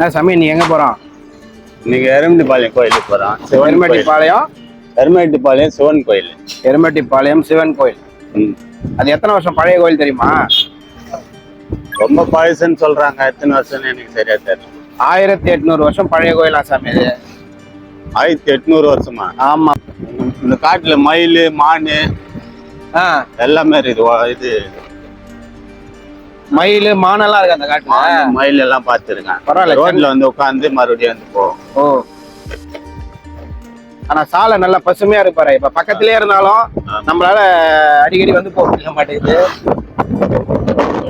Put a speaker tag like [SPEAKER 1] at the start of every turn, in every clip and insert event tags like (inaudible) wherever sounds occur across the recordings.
[SPEAKER 1] என்ன சாமி நீ எங்க போறோம்?
[SPEAKER 2] இன்னைக்கு எருமட்டிப்பாளையம் கோயிலுக்கு கோயில்.
[SPEAKER 1] எருமட்டிப்பாளையம்
[SPEAKER 2] எருமட்டிப்பாளையம் சிவன் கோயில்.
[SPEAKER 1] எருமட்டிப்பாளையம் சிவன் கோயில். அது எத்தனை வருஷம் பழைய கோயில் தெரியுமா?
[SPEAKER 2] ரொம்ப பழசுன்னு சொல்றாங்க. எத்தனை வருஷம்னு எனக்கு சரியா தெரியல.
[SPEAKER 1] ஆயிரத்தி எட்நூறு வருஷம் பழைய கோயிலா சாமி இது
[SPEAKER 2] ஆயிரத்தி எட்நூறு வருஷமா?
[SPEAKER 1] ஆமா.
[SPEAKER 2] இந்த காட்டுல மயில் மானு எல்லாமே வா- இது
[SPEAKER 1] மயில் மானெல்லாம் இருக்கு அந்த காட்டுல?
[SPEAKER 2] மயில் எல்லாம் பார்த்துருக்கேன்
[SPEAKER 1] பரவாயில்ல,
[SPEAKER 2] ரோட்ல வந்து உட்காந்து மறுபடியும் வந்து போவோம்
[SPEAKER 1] ஓ. ஆனா சாலை நல்லா பசுமையா இருப்பாரு இப்ப பக்கத்திலே இருந்தாலும் நம்மளால அடிக்கடி வந்து போக முடிய மாட்டேங்குது.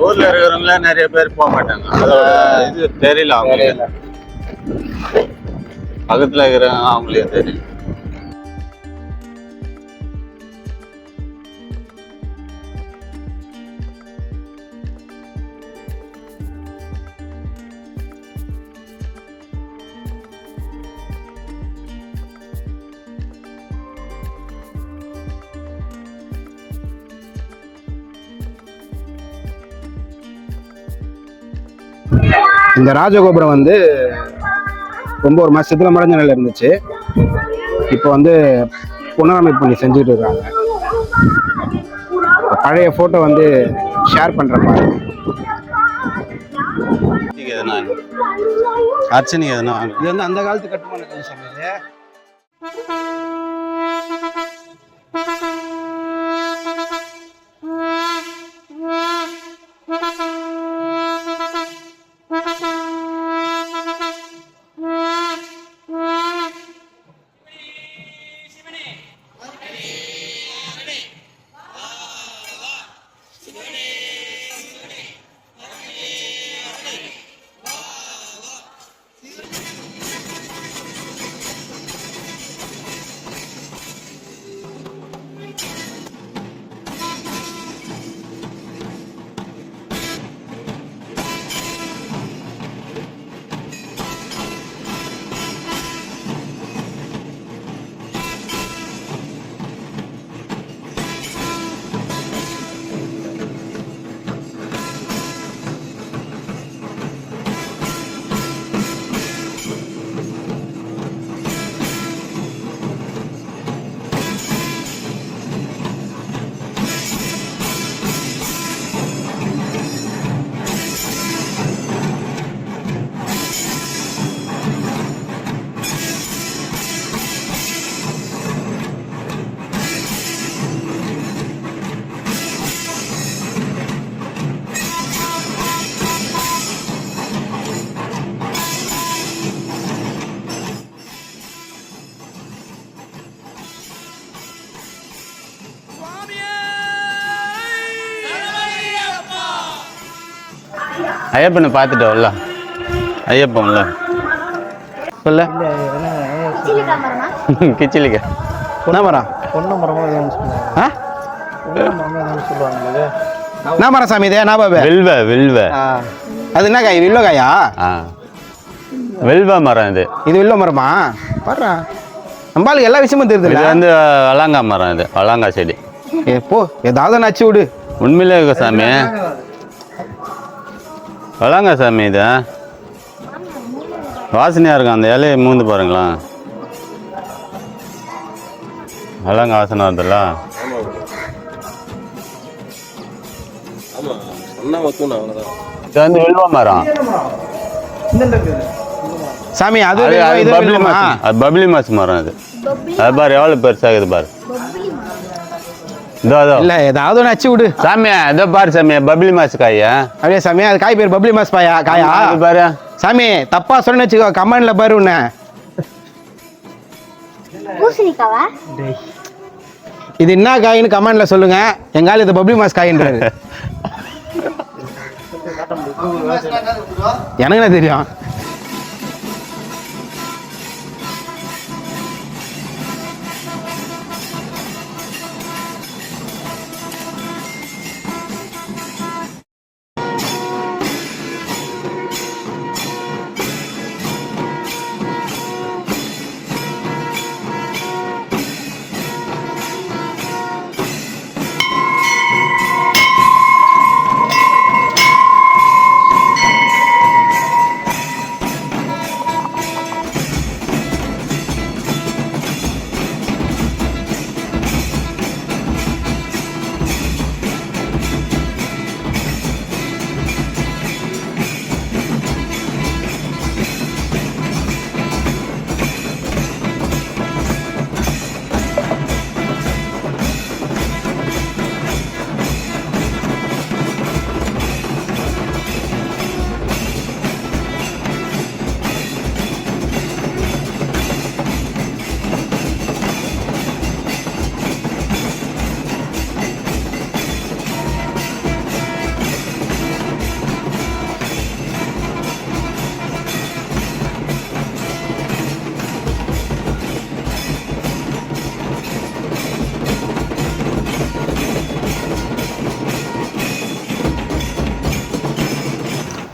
[SPEAKER 2] ஊர்ல இருக்கிறவங்கள நிறைய பேர் போக மாட்டாங்க. அதோட இது தெரியல அவங்களுக்கு. பக்கத்துல இருக்கிறவங்க அவங்களுக்கு தெரியல.
[SPEAKER 1] இந்த ராஜகோபுரம் வந்து ரொம்ப ஒரு மாதிரி சிதிலமடைஞ்ச நிலையில் இருந்துச்சு. இப்போ வந்து புனரமைப்பு பண்ணி செஞ்சுட்டு இருக்காங்க பழைய ஃபோட்டோ வந்து ஷேர் பண்ணுற மாதிரி.
[SPEAKER 2] அர்ச்சனை எதுனா
[SPEAKER 1] இது வந்து அந்த காலத்து கட்டுமான கலை
[SPEAKER 2] ஐயப்பனை பார்த்துட்டோம்ல. ஐயப்பன்ல. சொல்ல. கிச்சிலிக்கா.
[SPEAKER 1] என்ன மரம்?
[SPEAKER 3] பொண்ணு
[SPEAKER 1] ஆ?
[SPEAKER 3] சொல்லுவாங்க
[SPEAKER 1] என்ன மரம் சாமி இது? பாபு?
[SPEAKER 2] வெல்வ வெல்வ.
[SPEAKER 1] அது என்ன காய்? வில்லோ காயா?
[SPEAKER 2] ஆ. வெல்வ மரம் இது.
[SPEAKER 1] இது வில்லோ மரமா? பாடுறா நம்மளுக்கு எல்லா விஷயமும்
[SPEAKER 2] இது
[SPEAKER 1] தெரியுதுல்ல
[SPEAKER 2] வந்து வளாங்கா மரம் இது வளாங்கா செடி.
[SPEAKER 1] ஏ போ. ஏதாவது நச்சு விடு.
[SPEAKER 2] உண்மையிலே இருக்க சாமி? வளாங்கா சாமி இது வாசனையாக இருக்கும் அந்த இலையை மூந்து பாருங்களேன். வளாங்க வாசனை வருதுல்ல? இது வந்து வெல்வ மரம்.
[SPEAKER 1] சாமி அது
[SPEAKER 2] அது பப்ளி மாஸ் மரம் அது. அது பாரு எவ்வளோ பெருசாகுது பாரு.
[SPEAKER 1] இல்ல ஏதாவது நச்சு விடு.
[SPEAKER 2] சாமி இதோ பாரு சாமி பப்ளி மாஸ் காயா.
[SPEAKER 1] அப்படியே சாமி அது காய் பேர் பப்ளி மாஸ் பாயா காயா?
[SPEAKER 2] பாரு.
[SPEAKER 1] சாமி தப்பா சொன்னு வச்சுக்கோ கமெண்ட்ல பாரு உன்ன. இது என்ன காயின்னு கமெண்ட்ல சொல்லுங்க. எங்கால இது பப்ளி மாஸ் காயின்றாரு. (laughs) எனக்கு என்ன தெரியும்?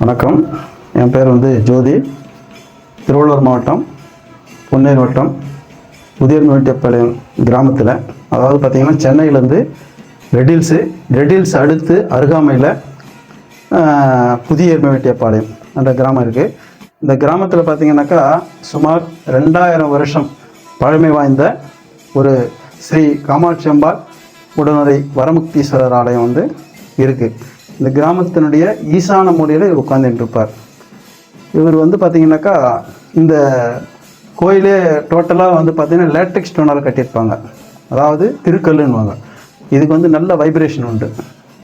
[SPEAKER 4] வணக்கம். என் பேர் வந்து ஜோதி. திருவள்ளூர் மாவட்டம் பொன்னேரி வட்டம் புதியர்மேட்டியப்பாளையம் கிராமத்தில். அதாவது பார்த்திங்கன்னா சென்னையிலேருந்து ரெடில்ஸு ரெடில்ஸ் அடுத்து அருகாமையில் புதிய எருமவேட்டியப்பாளையம் அந்த கிராமம் இருக்குது இந்த கிராமத்தில் பார்த்திங்கனாக்கா சுமார் ரெண்டாயிரம் வருஷம் பழமை வாய்ந்த ஒரு ஸ்ரீ காமாட்சி அம்பாள் உடனடி வரமுக்தீஸ்வரர் ஆலயம் வந்து இருக்குது இந்த கிராமத்தினுடைய ஈசான மூலையில் இவர் உட்கார்ந்துட்டு இருப்பார் இவர் வந்து பார்த்தீங்கன்னாக்கா இந்த கோயிலே டோட்டலாக வந்து பார்த்தீங்கன்னா லேட்டெக்ஸ் ஸ்டோனால் கட்டியிருப்பாங்க. அதாவது திருக்கல்லுன்னுவாங்க. இதுக்கு வந்து நல்ல வைப்ரேஷன் உண்டு.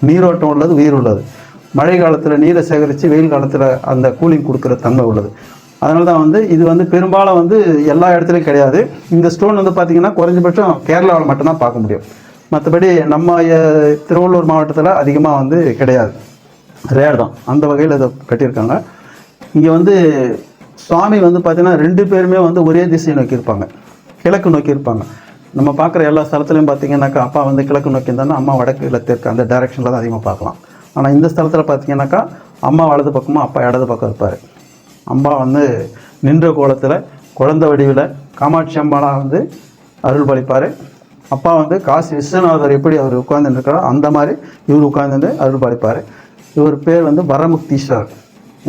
[SPEAKER 4] நீரோட்டம் உள்ளது உயிர் உள்ளது. மழை காலத்தில் நீரை சேகரித்து வெயில் காலத்தில் அந்த கூலிங் கொடுக்குற தன்மை உள்ளது. அதனால தான் வந்து இது வந்து பெரும்பாலும் வந்து எல்லா இடத்துலையும் கிடையாது. இந்த ஸ்டோன் வந்து பார்த்திங்கன்னா குறைஞ்சபட்சம் கேரளாவில் மட்டும்தான் பார்க்க முடியும். மற்றபடி நம்ம திருவள்ளூர் மாவட்டத்தில் அதிகமாக வந்து கிடையாது. ரேர் தான். அந்த வகையில் இதை கட்டியிருக்காங்க. இங்கே வந்து சுவாமி வந்து பார்த்தீங்கன்னா ரெண்டு பேருமே வந்து ஒரே திசையை நோக்கி இருப்பாங்க. கிழக்கு நோக்கி இருப்பாங்க. நம்ம பார்க்குற எல்லா ஸ்தலத்துலையும் பார்த்தீங்கன்னாக்கா அப்பா வந்து கிழக்கு நோக்கி இருந்தாலும் அம்மா வடக்கு இல்லை தெற்கு அந்த டைரெக்ஷனில் தான் அதிகமாக பார்க்கலாம் ஆனால் இந்த ஸ்தலத்தில் பார்த்தீங்கன்னாக்கா அம்மா வலது பக்கமும் அப்பா இடது பக்கம் இருப்பார். அம்மா வந்து நின்ற கோலத்தில் குழந்தை வடிவில் காமாட்சி அம்பாளாக வந்து அருள் பழிப்பார் அப்பா வந்து காசி விஸ்வநாதர் எப்படி அவர் உட்காந்துருக்காரோ அந்த மாதிரி இவர் உட்கார்ந்து அருள் பாலிப்பார். இவர் பேர் வந்து வரமுக்தீஸ்வரர்.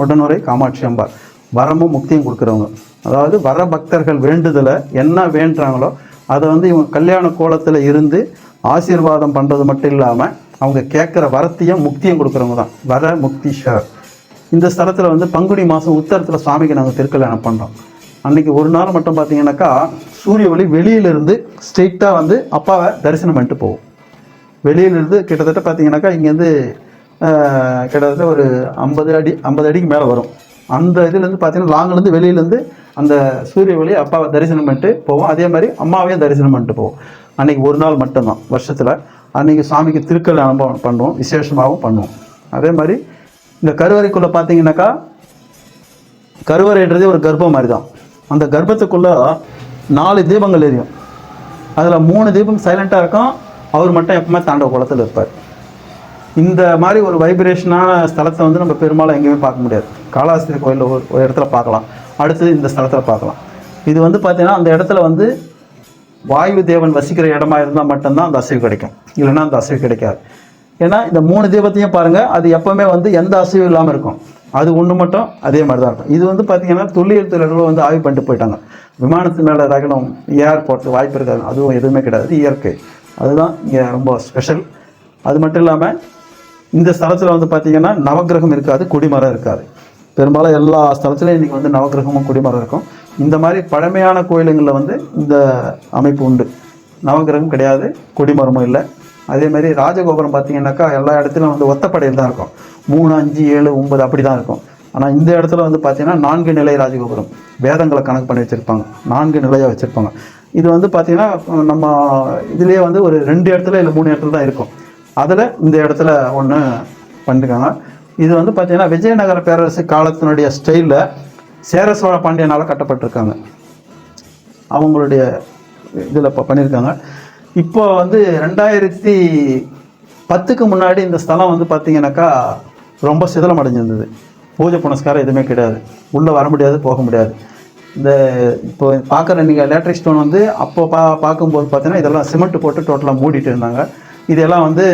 [SPEAKER 4] உடனுரை காமாட்சி அம்பாள். வரமும் முக்தியும் கொடுக்குறவங்க. அதாவது வர பக்தர்கள் வேண்டுதலை என்ன வேண்டுறாங்களோ அதை வந்து இவங்க கல்யாண கோலத்தில் இருந்து ஆசீர்வாதம் பண்ணுறது மட்டும் இல்லாமல் அவங்க கேட்குற வரத்தையும் முக்தியும் கொடுக்குறவங்க தான். வர முக்தீஸ்வரர் இந்த ஸ்தலத்தில் வந்து பங்குனி மாதம் உத்தரத்தில் சுவாமிக்கு நாங்கள் திருக்கல்யாணம் பண்ணுறோம் அன்னைக்கு ஒரு நாள் மட்டும் பார்த்தீங்கன்னாக்கா சூரிய ஒளி வெளியிலிருந்து ஸ்ட்ரெயிட்டாக வந்து அப்பாவை தரிசனம் பண்ணிட்டு போகும். வெளியிலிருந்து கிட்டத்தட்ட பார்த்தீங்கன்னாக்கா இங்கேருந்து கிட்டத்தட்ட ஒரு ஐம்பது அடி ஐம்பது அடிக்கு மேலே வரும். அந்த இதுலேருந்து பார்த்தீங்கன்னா லாங்கிலேருந்து வெளியிலேருந்து அந்த சூரிய ஒளி அப்பாவை தரிசனம் பண்ணிட்டு போவோம் அதே மாதிரி அம்மாவையும் தரிசனம் பண்ணிட்டு போவோம் அன்னைக்கு ஒரு நாள் மட்டும்தான் வருஷத்தில். அன்னைக்கு சாமிக்கு திருக்கல் அனுபவம் பண்ணுவோம். விசேஷமாகவும் பண்ணுவோம். அதே மாதிரி இந்த கருவறைக்குள்ளே பார்த்தீங்கன்னாக்கா கருவறைன்றதே ஒரு கர்ப்பம் மாதிரி தான் அந்த கர்ப்பத்துக்குள்ளே நாலு தீபங்கள் எரியும். அதில் மூணு தீபம் சைலண்ட்டாக இருக்கும். அவர் மட்டும் எப்பவுமே தாண்டவ குளத்தில் இருப்பார். இந்த மாதிரி ஒரு வைப்ரேஷனான ஸ்தலத்தை வந்து நம்ம பெரும்பாலும் எங்கேயுமே பார்க்க முடியாது. காளாஸ்திரி கோயிலில் ஒரு ஒரு இடத்துல பார்க்கலாம். அடுத்தது இந்த ஸ்தலத்தில் பார்க்கலாம். இது வந்து பார்த்தீங்கன்னா அந்த இடத்துல வந்து வாயு தேவன் வசிக்கிற இடமா இருந்தால் மட்டும்தான் அந்த அசைவு கிடைக்கும். இல்லைன்னா அந்த அசைவு கிடைக்காது. ஏன்னா இந்த மூணு தீபத்தையும் பாருங்கள் அது எப்போவுமே வந்து எந்த அசைவும் இல்லாமல் இருக்கும். அது ஒன்று மட்டும் அதே மாதிரி தான் இருக்கும். இது வந்து பார்த்தீங்கன்னா தொல்லியல் துறைகளும் வந்து ஆய்வு பண்ணிட்டு போயிட்டாங்க. விமானத்து மேலே ரகணம் ஏர்போர்ட் வாய்ப்பு இருக்காது. அதுவும் எதுவுமே கிடையாது. இயற்கை. அதுதான் இங்கே ரொம்ப ஸ்பெஷல் அது மட்டும் இல்லாமல் இந்த ஸ்தலத்தில் வந்து பார்த்தீங்கன்னா நவக்கிரகம் இருக்காது கொடிமரம் இருக்காது. பெரும்பாலும் எல்லா ஸ்தலத்துலையும் இன்றைக்கி வந்து நவக்கிரகமும் கொடிமரம் இருக்கும். இந்த மாதிரி பழமையான கோயிலுங்களில் வந்து இந்த அமைப்பு உண்டு. நவக்கிரகம் கிடையாது கொடிமரமும் இல்லை. அதேமாதிரி ராஜகோபுரம் பார்த்தீங்கன்னாக்கா எல்லா இடத்துலையும் வந்து ஒத்தப்படையில் தான் இருக்கும். மூணு அஞ்சு ஏழு ஒன்பது அப்படி தான் இருக்கும். ஆனால் இந்த இடத்துல வந்து பார்த்தீங்கன்னா நான்கு நிலை ராஜகோபுரம். வேதங்களை கணக்கு பண்ணி வச்சுருப்பாங்க. நான்கு நிலையாக வச்சுருப்பாங்க. இது வந்து பார்த்தீங்கன்னா நம்ம இதுலேயே வந்து ஒரு ரெண்டு இடத்துல இல்லை மூணு இடத்துல தான் இருக்கும். அதில் இந்த இடத்துல ஒன்று பண்ணிருக்காங்க. இது வந்து பார்த்தீங்கன்னா விஜயநகர பேரரசு காலத்தினுடைய ஸ்டைலில் சேர சோழ பாண்டியனால் கட்டப்பட்டிருக்காங்க. அவங்களுடைய இதில் இப்போ பண்ணியிருக்காங்க இப்போ வந்து ரெண்டாயிரத்தி பத்துக்கு முன்னாடி இந்த ஸ்தலம் வந்து பார்த்தீங்கன்னாக்கா ரொம்ப சிதலம் அடைஞ்சிருந்தது. பூஜை புனஸ்காரம் எதுவுமே கிடையாது. உள்ளே வர முடியாது போக முடியாது. இந்த இப்போ பார்க்குற நீங்கள் எலக்ட்ரிக் ஸ்டோன் வந்து அப்போ பா பார்க்கும்போது பார்த்தீங்கன்னா இதெல்லாம் சிமெண்ட் போட்டு டோட்டலாக மூடிட்டு இருந்தாங்க. இதெல்லாம் வந்து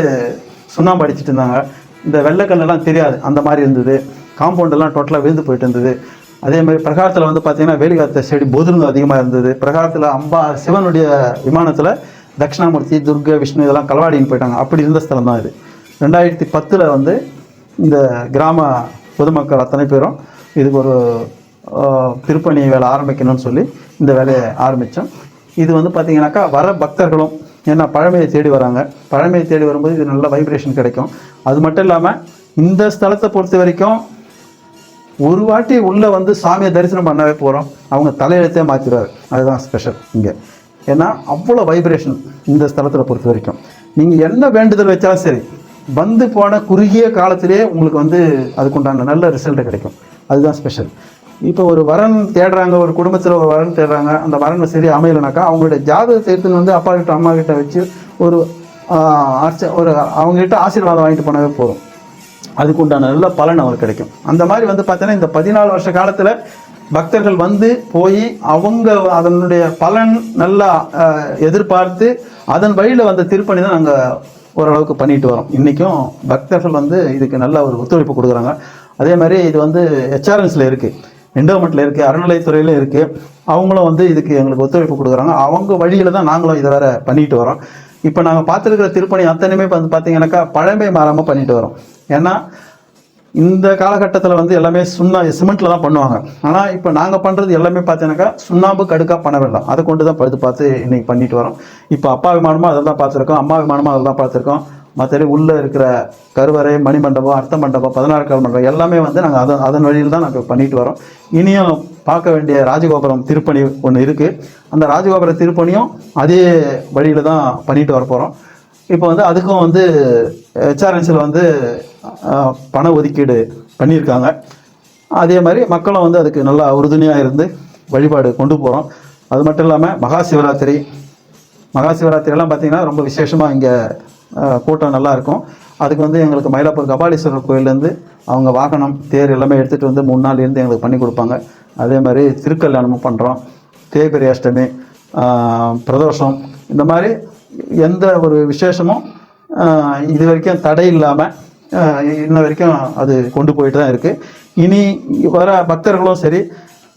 [SPEAKER 4] சுண்ணாம்பு அடிச்சிட்டு இருந்தாங்க. இந்த வெள்ளைக்கல்லெல்லாம் தெரியாது. அந்த மாதிரி இருந்தது. காம்பவுண்டெல்லாம் டோட்டலாக விழுந்து போயிட்டு இருந்தது. அதே மாதிரி பிரகாரத்தில் வந்து பார்த்தீங்கன்னா வேலிகாத்த செடி பொதுருங்க அதிகமாக இருந்தது. பிரகாரத்தில் அம்பா சிவனுடைய விமானத்தில் தட்சிணாமூர்த்தி துர்கா விஷ்ணு இதெல்லாம் களவாடின்னு போயிட்டாங்க. அப்படி இருந்த ஸ்தலம் தான் இது. ரெண்டாயிரத்தி பத்தில் வந்து இந்த கிராம பொதுமக்கள் அத்தனை பேரும் இதுக்கு ஒரு திருப்பணி வேலை ஆரம்பிக்கணும்னு சொல்லி இந்த வேலையை ஆரம்பித்தோம். இது வந்து பார்த்திங்கனாக்கா வர பக்தர்களும் ஏன்னா பழமையை தேடி வராங்க. பழமையை தேடி வரும்போது இது நல்ல வைப்ரேஷன் கிடைக்கும். அது மட்டும் இல்லாமல் இந்த ஸ்தலத்தை பொறுத்த வரைக்கும் ஒரு வாட்டி உள்ளே வந்து சாமியை தரிசனம் பண்ணவே போகிறோம் அவங்க தலையெழுத்தே மாற்றிடுவார் அதுதான் ஸ்பெஷல் இங்கே. ஏன்னா அவ்வளோ வைப்ரேஷன் இந்த ஸ்தலத்தில் பொறுத்த வரைக்கும். நீங்கள் என்ன வேண்டுதல் வச்சாலும் சரி வந்து போன குறுகிய காலத்திலே உங்களுக்கு வந்து அதுக்குண்டான நல்ல ரிசல்ட் கிடைக்கும். அதுதான் ஸ்பெஷல் இப்போ ஒரு வரன் தேடுறாங்க ஒரு குடும்பத்தில் ஒரு வரன் தேடுறாங்க அந்த வரன் சரி அமையலைனாக்கா அவங்களுடைய ஜாதகத்தை எடுத்துன்னு வந்து அப்பா கிட்ட அம்மா கிட்ட வச்சு ஒரு ஆஹ், அர்ச்ச ஒரு அவங்ககிட்ட ஆசீர்வாதம் வாங்கிட்டு போனவே போதும். அதுக்கு உண்டான நல்ல பலன் அவருக்கு கிடைக்கும். அந்த மாதிரி வந்து பார்த்தீங்கன்னா இந்த பதினாலு வருஷ காலத்தில் பக்தர்கள் வந்து போய் அவங்க அதனுடைய பலன் நல்லா எதிர்பார்த்து அதன் வழியில் வந்த திருப்பணி தான் நாங்கள் ஓரளவுக்கு பண்ணிட்டு வரோம். இன்றைக்கும் பக்தர்கள் வந்து இதுக்கு நல்ல ஒரு ஒத்துழைப்பு கொடுக்குறாங்க. அதே மாதிரி இது வந்து ஹெச்ஆர்என்ஸில் இருக்குது என்டோமெண்ட்டில் இருக்குது அறநிலையத்துறையிலும் இருக்குது அவங்களும் வந்து இதுக்கு எங்களுக்கு ஒத்துழைப்பு கொடுக்குறாங்க. அவங்க வழியில் தான் நாங்களும் இதை வேற பண்ணிட்டு வரோம். இப்போ நாங்கள் பார்த்துருக்கிற திருப்பணி அத்தனையுமே வந்து பார்த்தீங்கன்னாக்கா பழமை மாறாமல் பண்ணிட்டு வரோம். ஏன்னா இந்த காலகட்டத்தில் வந்து எல்லாமே சுண்ணா சிமெண்ட்டில் தான் பண்ணுவாங்க. ஆனால் இப்போ நாங்கள் பண்ணுறது எல்லாமே பார்த்தீங்கன்னாக்கா சுண்ணாம்பு கடுக்காக பண்ண வேண்டாம் அதை கொண்டு தான் படுத்து பார்த்து இன்னைக்கு பண்ணிட்டு வரோம். இப்போ அப்பா விமானமாக அதில் தான் பார்த்துருக்கோம். அம்மா விமானமாக அதில் தான் பார்த்துருக்கோம். மற்றபடி உள்ளே இருக்கிற கருவறை மணிமண்டபம் அர்த்த மண்டபம் பதினாறு கால் மண்டபம் எல்லாமே வந்து நாங்கள் அதன் அதன் வழியில் தான் நாங்கள் பண்ணிட்டு வரோம். இனியும் பார்க்க வேண்டிய ராஜகோபுரம் திருப்பணி ஒன்று இருக்குது அந்த ராஜகோபுர திருப்பணியும் அதே வழியில் தான் பண்ணிட்டு வர போகிறோம் இப்போ வந்து அதுக்கும் வந்து ஹெச்ஆர்என்சியில் வந்து பண ஒதுக்கீடு பண்ணியிருக்காங்க. அதே மாதிரி மக்களும் வந்து அதுக்கு நல்லா உறுதுணையாக இருந்து வழிபாடு கொண்டு போகிறோம் அது மட்டும் இல்லாமல் மகா சிவராத்திரி மகா சிவராத்திரியெல்லாம் பார்த்திங்கன்னா ரொம்ப விசேஷமாக இங்கே கூட்டம் நல்லா இருக்கும். அதுக்கு வந்து எங்களுக்கு மயிலாப்பூர் கபாலீஸ்வரர் கோயிலேருந்து அவங்க வாகனம் தேர் எல்லாமே எடுத்துகிட்டு வந்து மூணு நாள்லேருந்து எங்களுக்கு பண்ணி கொடுப்பாங்க. அதே மாதிரி திருக்கல்யாணமும் பண்ணுறோம் தேய்பிரி அஷ்டமி பிரதோஷம் இந்த மாதிரி எந்த ஒரு விசேஷமும் இது வரைக்கும் தடை இல்லாமல் இன்ன வரைக்கும் அது கொண்டு போயிட்டு தான் இருக்குது இனி வர பக்தர்களும் சரி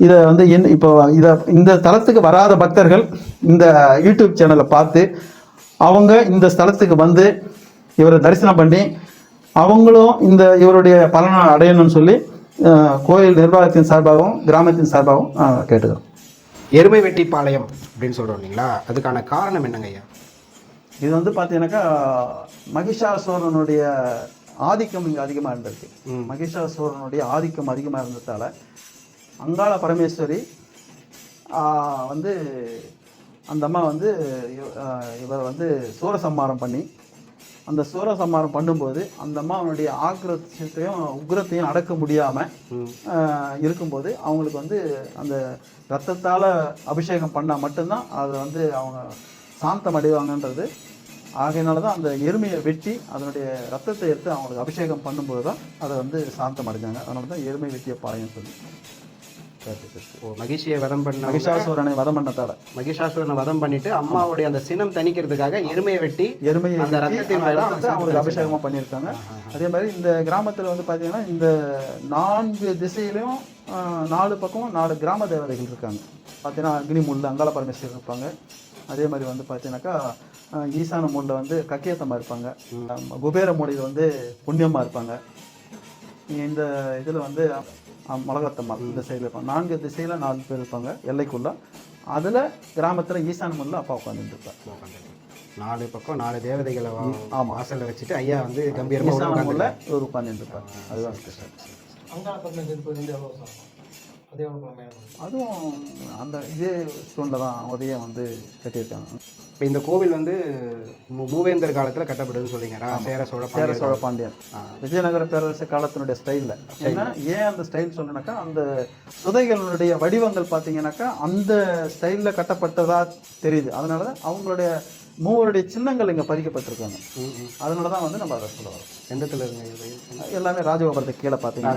[SPEAKER 4] இதை வந்து என் இப்போ இதை இந்த தளத்துக்கு வராத பக்தர்கள் இந்த யூடியூப் சேனலை பார்த்து அவங்க இந்த ஸ்தலத்துக்கு வந்து இவரை தரிசனம் பண்ணி அவங்களும் இந்த இவருடைய பலனை அடையணும்னு சொல்லி கோயில் நிர்வாகத்தின் சார்பாகவும் கிராமத்தின் சார்பாகவும் கேட்டுக்கிறோம்.
[SPEAKER 1] எருமை வெட்டி பாளையம் அப்படின்னு சொல்கிறோம் இல்லைங்களா? அதுக்கான காரணம் என்னங்க ஐயா?
[SPEAKER 4] இது வந்து பார்த்தீங்கன்னாக்கா மகிஷாசூரனுடைய ஆதிக்கம் இங்கே அதிகமாக இருந்திருக்கு. மகிஷாசூரனுடைய ஆதிக்கம் அதிகமாக இருந்ததால அங்காள பரமேஸ்வரி வந்து அந்த அம்மா வந்து இவரை வந்து சூரசம்மாரம் பண்ணி அந்த சூரசம்மாரம் பண்ணும்போது அந்த அம்மாவனுடைய ஆக்ரத்தையும் உக்ரத்தையும் அடக்க முடியாமல் இருக்கும்போது அவங்களுக்கு வந்து அந்த ரத்தத்தால் அபிஷேகம் பண்ணால் மட்டும்தான் அதை வந்து அவங்க சாந்தம் அடைவாங்கன்றது ஆகையினால தான் அந்த எருமையை வெட்டி அதனுடைய ரத்தத்தை எடுத்து அவங்களுக்கு அபிஷேகம் பண்ணும்போது தான் அதை வந்து சாந்தம் அடைஞ்சாங்க. அதனால தான் எருமை வெட்டிய பாளையம் சொல்லி. சரி, சரி, சரி.
[SPEAKER 1] ஓ மகிழ்ச்சியை வதம் பண்ண
[SPEAKER 4] மகிஷாசூரனை வதம் பண்ணத்தால
[SPEAKER 1] மகிஷாசுரனை வதம் பண்ணிட்டு அம்மாவுடைய அந்த சினம் தணிக்கிறதுக்காக எருமையை வெட்டி
[SPEAKER 4] எருமையை
[SPEAKER 1] அந்த ரத்தத்தின்
[SPEAKER 4] அவங்களுக்கு அபிஷேகமாக பண்ணியிருக்காங்க. அதே மாதிரி இந்த கிராமத்தில் வந்து பார்த்தீங்கன்னா இந்த நான்கு திசையிலையும் நாலு பக்கமும் நாலு கிராம தேவதைகள் இருக்காங்க. பார்த்தீங்கன்னா அக்னி முள்ள அங்காள பரமேஸ்வரர் இருப்பாங்க. அதே மாதிரி வந்து பார்த்தீங்கன்னாக்கா ஈசான மூலில் வந்து கக்கியத்தம்மா இருப்பாங்க. குபேர மூலையில் வந்து புண்ணியம்மா இருப்பாங்க. இந்த இதில் வந்து அஹ், மலகத்தம்மா இந்த சைடில் இருப்பாங்க. நான்கு திசையில் நாலு பேர் இருப்பாங்க எல்லைக்குள்ள. அதில் கிராமத்தில் ஈசான மூலில் அப்பா உட்காந்துட்டு இருப்பார்
[SPEAKER 1] நாலு பக்கம் நாலு தேவதைகளை வா-
[SPEAKER 4] ஆமா.
[SPEAKER 1] வாசல்ல வச்சுட்டு ஐயா வந்து கம்பீரமா உள்ள
[SPEAKER 4] ஈசான
[SPEAKER 1] உட்கார்ந்து
[SPEAKER 4] மூலில் இவர் உட்காந்துட்டு இருப்பார் அதுதான் ஸ்பெஷல் அதுவும் அந்த இதே ஸ்டோனில் தான் உதயம் வந்து கட்டியிருக்காங்க.
[SPEAKER 1] இப்போ இந்த கோவில் வந்து மூவேந்தர் காலத்துல கட்டப்படுதுன்னு சொல்றீங்க ரா- சேர சோழ
[SPEAKER 4] சேர சோழ பாண்டியன் விஜயநகர பேரரசு காலத்தினுடைய ஸ்டைலில். ஏன்னா ஏன் அந்த ஸ்டைல் சொல்றேனாக்கா அந்த சுதைகளுடைய வடிவங்கள் பார்த்தீங்கன்னாக்கா அந்த ஸ்டைலில் கட்டப்பட்டதா தெரியுது. அதனால தான் அவங்களுடைய மூவருடைய சின்னங்கள் இங்கே பதிக்கப்பட்டிருக்காங்க. அதனால தான் வந்து நம்ம அதை சொல்ல வரோம்.
[SPEAKER 1] இருங்க இது?
[SPEAKER 4] எல்லாமே ராஜகோபுரத்துக்கு கீழே பார்த்தீங்கன்னா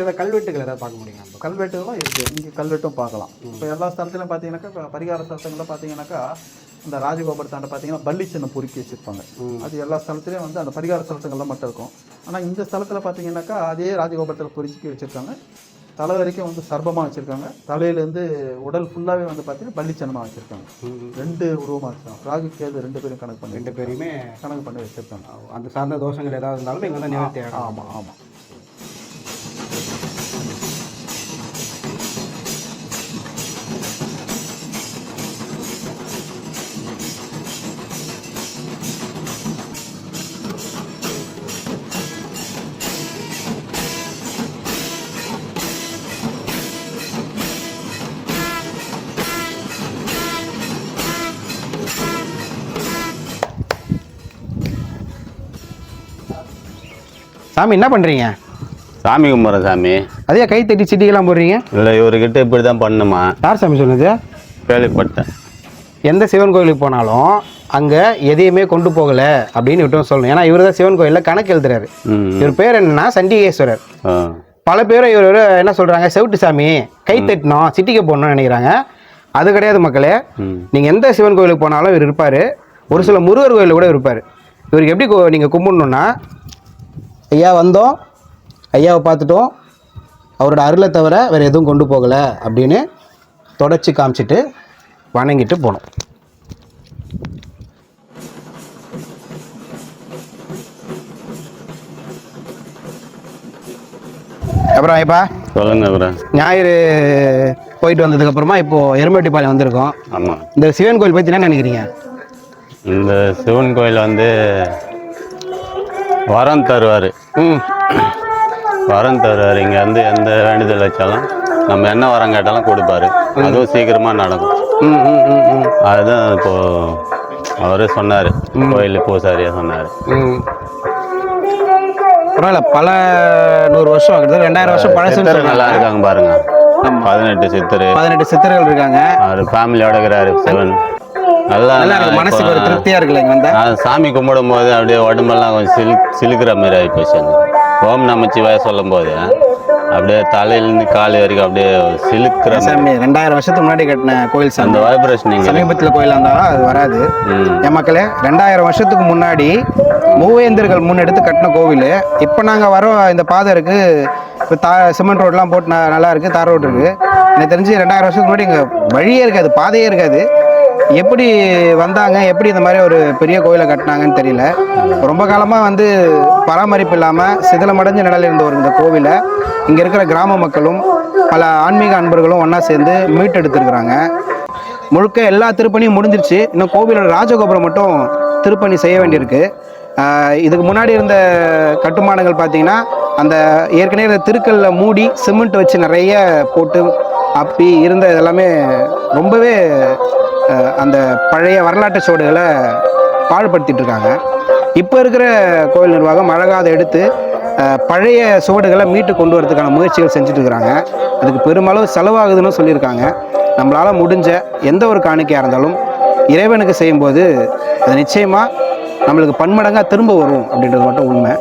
[SPEAKER 1] ஏதாவது கல்வெட்டுகள் ஏதாவது பார்க்க முடியுமா? நம்ம?
[SPEAKER 4] கல்வெட்டுகளும் இருக்கு. இங்கே கல்வெட்டும் பார்க்கலாம். இப்போ எல்லா ஸ்தலத்திலும் பார்த்தீங்கன்னாக்கா பரிகார ஸ்தலங்களில் பார்த்தீங்கன்னாக்கா இந்த ராஜகோபுரத்தாண்ட பார்த்தீங்கன்னா பள்ளி சின்னம் பொறுக்கி வச்சிருப்பாங்க. அது எல்லா ஸ்தலத்துலேயும் வந்து அந்த பரிகார ஸ்தலத்துங்கள்ல மட்டும் இருக்கும். ஆனால் இந்த ஸ்தலத்தில் பார்த்தீங்கன்னாக்கா அதே ராஜகோபுரத்தில் பொறுக்கி வச்சிருக்காங்க. தலை வரைக்கும் வந்து சர்பமாக வச்சிருக்காங்க. தலையிலேருந்து உடல் ஃபுல்லாகவே வந்து பார்த்தீங்கன்னா பள்ளி சின்னமாக வச்சிருக்காங்க ரெண்டு உருவமாக வச்சிருக்காங்க. ராகு கேது ரெண்டு பேரும் கணக்கு பண்ணி
[SPEAKER 1] ரெண்டு பேரையுமே
[SPEAKER 4] கணக்கு பண்ணி வச்சிருக்காங்க.
[SPEAKER 1] அந்த சார்ந்த தோஷங்கள் ஏதாவது இருந்தாலும் இங்க ஆகும்
[SPEAKER 4] ஆமாம் ஆமாம்
[SPEAKER 1] சாமி என்ன பண்றீங்க?
[SPEAKER 2] சாமி கும்பிட்றேன் சாமி.
[SPEAKER 1] அதே கை தட்டி சிட்டிக்கெல்லாம் போடுறீங்க?
[SPEAKER 2] இல்லை இவர்கிட்ட இப்படி தான் பண்ணுமா?
[SPEAKER 1] யார் சாமி சொன்னது?
[SPEAKER 2] கேள்விப்பட்டேன்.
[SPEAKER 1] எந்த சிவன் கோயிலுக்கு போனாலும் அங்கே எதையுமே கொண்டு போகலை அப்படின்னு விட்டும் சொல்லணும். ஏன்னா இவர் தான் சிவன் கோயிலில் கணக்கு எழுதுறாரு. இவர் பேர் என்னன்னா சண்டிகேஸ்வரர். பல பேர் இவர் என்ன சொல்கிறாங்க செவிட்டு சாமி கை தட்டணும் சிட்டிக்கு போகணும்னு நினைக்கிறாங்க. அது கிடையாது மக்களே. நீங்கள் எந்த சிவன் கோயிலுக்கு போனாலும் இவர் இருப்பார். ஒரு சில முருகர் கோயிலில் கூட இருப்பார். இவருக்கு எப்படி நீங்கள் கும்பிடணுன்னா ஐயா வந்தோம். ஐயாவை பார்த்துட்டோம். அவரோட அருளை தவிர வேறு எதுவும் கொண்டு போகலை அப்படின்னு தொடச்சி காமிச்சிட்டு வணங்கிட்டு போகணும் அப்புறம் ஐப்பா
[SPEAKER 2] சொல்லுங்க ப்ரோ.
[SPEAKER 1] ஞாயிறு போயிட்டு வந்ததுக்கப்புறமா இப்போது எருமேட்டிப்பாளையம் வந்திருக்கோம்.
[SPEAKER 2] ஆமாம்
[SPEAKER 1] இந்த சிவன் கோயில் பற்றி என்ன நினைக்கிறீங்க?
[SPEAKER 2] இந்த சிவன் கோயில் வந்து வரம் தருவார்.
[SPEAKER 1] ம்.
[SPEAKER 2] வரம் தருவார். இங்கே வந்து எந்த வேண்டுதல் வச்சாலும் நம்ம என்ன வரம் கேட்டாலும் கொடுப்பாரு. அதுவும் சீக்கிரமாக நடக்கும். அதுதான் இப்போ அவரே சொன்னார். கோயில் பூசாரியாக சொன்னார்.
[SPEAKER 1] பரவாயில்ல. பல நூறு வருஷம் ஆகுது. ரெண்டாயிரம் வருஷம்
[SPEAKER 2] சித்தர் நல்லா இருக்காங்க பாருங்க. பதினெட்டு சித்தர்.
[SPEAKER 1] பதினெட்டு சித்தர்கள் இருக்காங்க.
[SPEAKER 2] அவர் ஃபேமிலியோட இருக்கிறாரு சிவன். நல்லா
[SPEAKER 1] இருக்கு மனசுக்கு ஒரு திருப்தியா இருக்குல்ல இங்க வந்தா?
[SPEAKER 2] சாமி கும்பிடும் போது அப்படியே உடம்பெல்லாம் கொஞ்சம் சிலு சிலுக்கிற மாதிரி ஆகிப்போச்சு எனக்கு. ஓம் நமச்சிவாய சொல்லும் போது அப்படியே தலையிலேருந்து கால் வரைக்கும் அப்படியே சிலுக்கிற.
[SPEAKER 1] சாமி ரெண்டாயிரம் வருஷத்துக்கு முன்னாடி கட்டின கோயில்
[SPEAKER 2] அந்த
[SPEAKER 1] சாமி
[SPEAKER 2] வைப்ரேஷன்
[SPEAKER 1] சமீபத்தில் கோயில் இருந்தாலும் அது வராது. என் மக்களே ரெண்டாயிரம் வருஷத்துக்கு முன்னாடி மூவேந்தர்கள் முன்னெடுத்து கட்டின கோவில் இப்போ நாங்கள் வரோம் இந்த பாதை இருக்கு. இப்போ தா சிமெண்ட் ரோட்லாம் போட்டு நல்லா இருக்கு தார் ரோடு இருக்கு. எனக்கு தெரிஞ்சு ரெண்டாயிரம் வருஷத்துக்கு முன்னாடி இங்கே வழியே இருக்காது பாதையே இருக்காது. எப்படி வந்தாங்க? எப்படி இந்த மாதிரி ஒரு பெரிய கோயிலை கட்டினாங்கன்னு தெரியல. ரொம்ப காலமாக வந்து பராமரிப்பு இல்லாமல் சிதிலமடைஞ்ச நிலையில் இருந்த ஒரு இந்த கோவிலை இங்கே இருக்கிற கிராம மக்களும் பல ஆன்மீக அன்பர்களும் ஒன்றா சேர்ந்து மீட்டெடுத்துருக்குறாங்க. முழுக்க எல்லா திருப்பணியும் முடிஞ்சிருச்சு. இன்னும் கோவிலோட ராஜகோபுரம் மட்டும் திருப்பணி செய்ய வேண்டியிருக்கு. இதுக்கு முன்னாடி இருந்த கட்டுமானங்கள் பார்த்தீங்கன்னா அந்த ஏற்கனவே இருந்த திருக்கல்ல மூடி சிமெண்ட் வச்சு நிறைய போட்டு அப்பி இருந்த இதெல்லாமே ரொம்பவே அந்த பழைய வரலாற்று சுவடுகளை பாழ்படுத்திட்டு இருக்காங்க இப்போ இருக்கிற கோயில் நிர்வாகம் அழகாக அதை எடுத்து பழைய சுவடுகளை மீட்டு கொண்டு வரதுக்கான முயற்சிகள் செஞ்சுட்டு இருக்கிறாங்க அதுக்கு பெருமளவு செலவாகுதுன்னு சொல்லியிருக்காங்க. நம்மளால் முடிஞ்ச எந்த ஒரு காணிக்கையாக இருந்தாலும் இறைவனுக்கு செய்யும்போது அது நிச்சயமாக நம்மளுக்கு பன்மடங்காக திரும்ப வரும் அப்படின்றது மட்டும் உண்மை.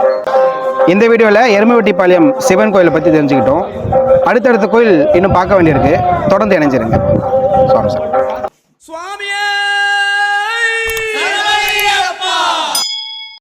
[SPEAKER 1] இந்த வீடியோவில் எருமவெட்டிப்பாளையம் சிவன் கோயிலை பற்றி தெரிஞ்சுக்கிட்டோம். அடுத்தடுத்த கோயில் இன்னும் பார்க்க வேண்டியிருக்கு. தொடர்ந்து இணைஞ்சிருங்க. சுவாமி சார்.